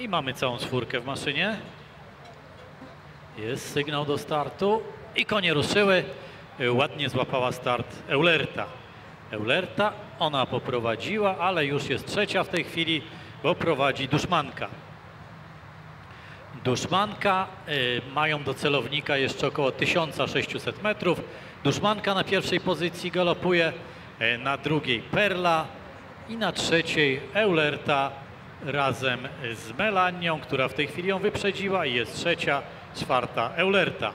I mamy całą czwórkę w maszynie. Jest sygnał do startu i konie ruszyły. Ładnie złapała start Eulerta. Eulerta, ona poprowadziła, ale już jest trzecia w tej chwili, bo prowadzi Duszmanka. Duszmanka y, mają do celownika jeszcze około 1600 metrów. Duszmanka na pierwszej pozycji galopuje, y, na drugiej Perla i na trzeciej Eulerta razem z Melanią, która w tej chwili ją wyprzedziła i jest trzecia, czwarta Eulerta.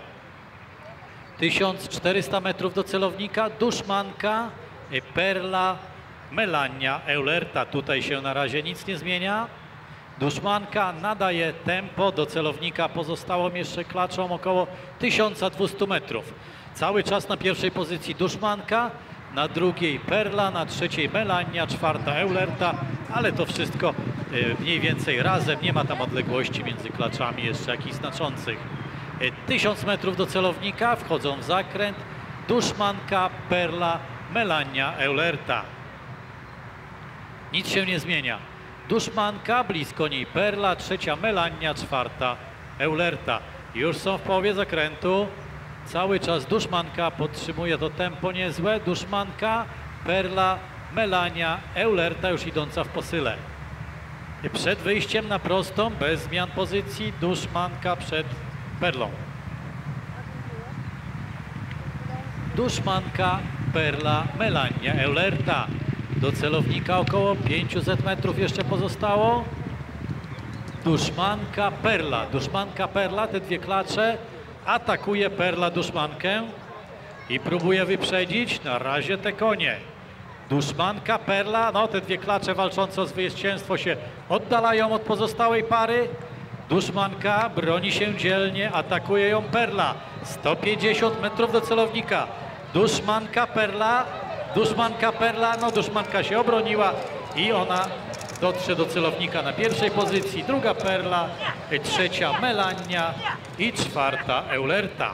1400 metrów do celownika, Duszmanka, y, Perla, Melania, Eulerta. Tutaj się na razie nic nie zmienia. Duszmanka nadaje tempo do celownika, pozostało jeszcze klaczą około 1200 metrów. Cały czas na pierwszej pozycji Duszmanka, na drugiej Perla, na trzeciej Melania, czwarta Eulerta, ale to wszystko y, mniej więcej razem, nie ma tam odległości między klaczami jeszcze jakichś znaczących. Y, 1000 metrów do celownika, wchodzą w zakręt, Duszmanka, Perla, Melania, Eulerta. Nic się nie zmienia. Duszmanka, blisko niej Perla, trzecia Melania, czwarta Eulerta. Już są w połowie zakrętu. Cały czas Duszmanka podtrzymuje to tempo niezłe. Duszmanka, Perla, Melania, Eulerta już idąca w posyle. Przed wyjściem na prostą, bez zmian pozycji, Duszmanka przed Perlą. Duszmanka, Perla, Melania, Eulerta. Do celownika około 500 metrów jeszcze pozostało. Duszmanka, Perla. Duszmanka, Perla, te dwie klacze. Atakuje Perla Duszmankę i próbuje wyprzedzić na razie te konie. Duszmanka, Perla, no te dwie klacze walczące o zwycięstwo się oddalają od pozostałej pary. Duszmanka broni się dzielnie, atakuje ją Perla. 150 metrów do celownika. Duszmanka, Perla, Duszmanka, Perla, no Duszmanka się obroniła i ona dotrze do celownika na pierwszej pozycji. Druga Perla, trzecia Melania i czwarta Eulerta.